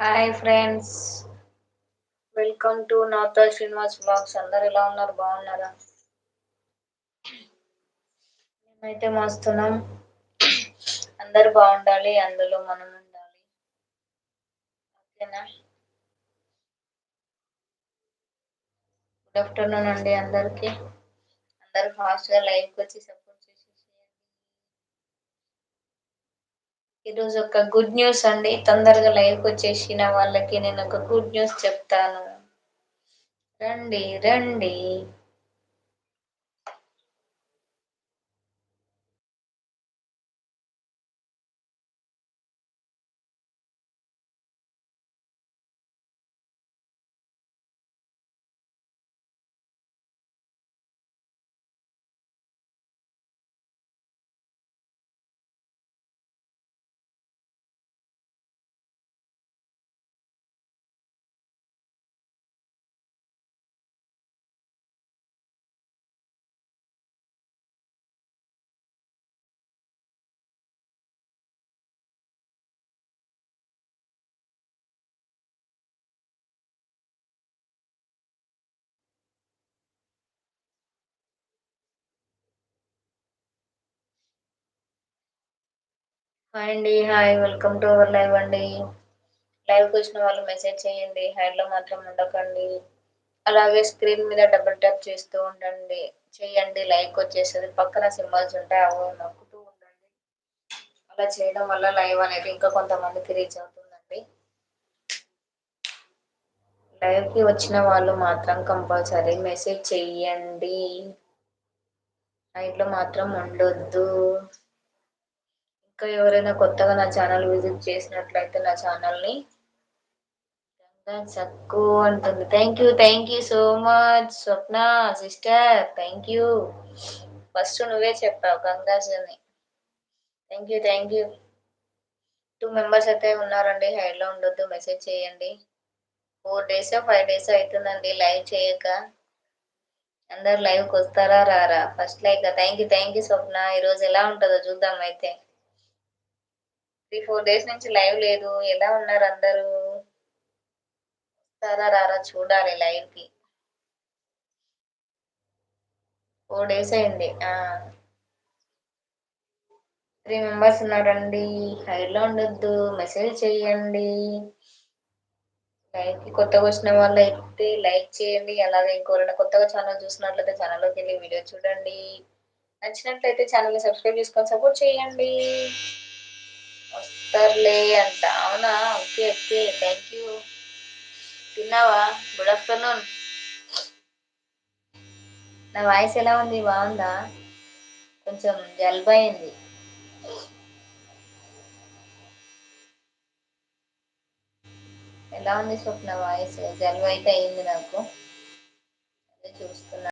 Hi friends welcome to నాతో Srinivas blogs అందరు ఎలా ఉన్నారు? బాగున్నారా? మేమైతే మస్తున్నాం. అందరు బాగుండాలి అందులో మనం ఉండాలి. ఓకేనా? గుడ్ ఆఫ్టర్నూన్ అండి అందరికి. అందరు ఫాస్ట్గా లైవ్కి వచ్చి సపోర్ట్ ఈరోజు ఈ రోజు ఒక గుడ్ న్యూస్ అండి. తొందరగా లైవ్కి వచ్చేసిన వాళ్ళకి నేను ఒక గుడ్ న్యూస్ చెప్తాను. రండి రండి. హాయ్ అండి hi. Welcome to our live అండి. లైవ్కి వచ్చిన వాళ్ళు మెసేజ్ చేయండి. హైడ్లో మాత్రం ఉండకండి. అలాగే స్క్రీన్ మీద డబుల్ ట్యాప్ చేస్తూ ఉండండి. చేయండి. లైక్ వచ్చేస్తుంది. పక్కన సింబల్స్ ఉంటాయి అవి నొక్కుతూ ఉండండి. అలా చేయడం వల్ల లైవ్ అనేది ఇంకా కొంతమందికి రీచ్ అవుతుందండి. లైవ్కి వచ్చిన వాళ్ళు మాత్రం కంపల్సరీ మెసేజ్ చెయ్యండి లైవ్లో మాత్రం ఉండొద్దు. ఇంకా ఎవరైనా కొత్తగా నా ఛానల్ విజిట్ చేసినట్లయితే నా ఛానల్ని సక్కు అంటుంది. Thank you thank you so much Swapna sister thank you first నువ్వే చెప్పావు కంగ్రాట్స్ అని thank you thank you two members అయితే ఉన్నారండి హైడ్లో ఉండొద్దు మెసేజ్ చేయండి. ఫోర్ డేస్ ఫైవ్ డేస్ అవుతుందండి లైవ్ చేయక. అందరు లైవ్కి వస్తారా రారా? First like thank you thank you Swapna. ఈరోజు ఎలా ఉంటుందో చూద్దాం అయితే. త్రీ ఫోర్ డేస్ నుంచి లైవ్ లేదు. ఎలా ఉన్నారు అందరూ? వస్తారా రారా? చూడాలి లైవ్కి ఫోర్ డేస్ అయింది. ఆ. త్రీ మెంబర్స్ ఉన్నారండి. హైలో లో ఉండొద్దు. మెసేజ్ చేయండి లైక్కి కొత్తగా వచ్చిన వాళ్ళు అయితే లైక్ చేయండి. అలాగే ఇంకోరైనా కొత్తగా ఛానల్ చూసినట్లయితే ఛానల్లోకి వెళ్ళి వీడియో చూడండి. నచ్చినట్లయితే ఛానల్ సబ్స్క్రైబ్ చేసుకొని సపోర్ట్ చేయండి. వస్తారులే అంట. అవునా? Okay okay. థ్యాంక్ యూ తిన్నావా? గుడ్ ఆఫ్టర్నూన్ నా వాయిస్ ఎలా ఉంది? బాగుందా? కొంచెం జలుబు అయింది ఎలా ఉంది స్వప్న? వాయిస్ జలుబు అయితే అయింది నాకు.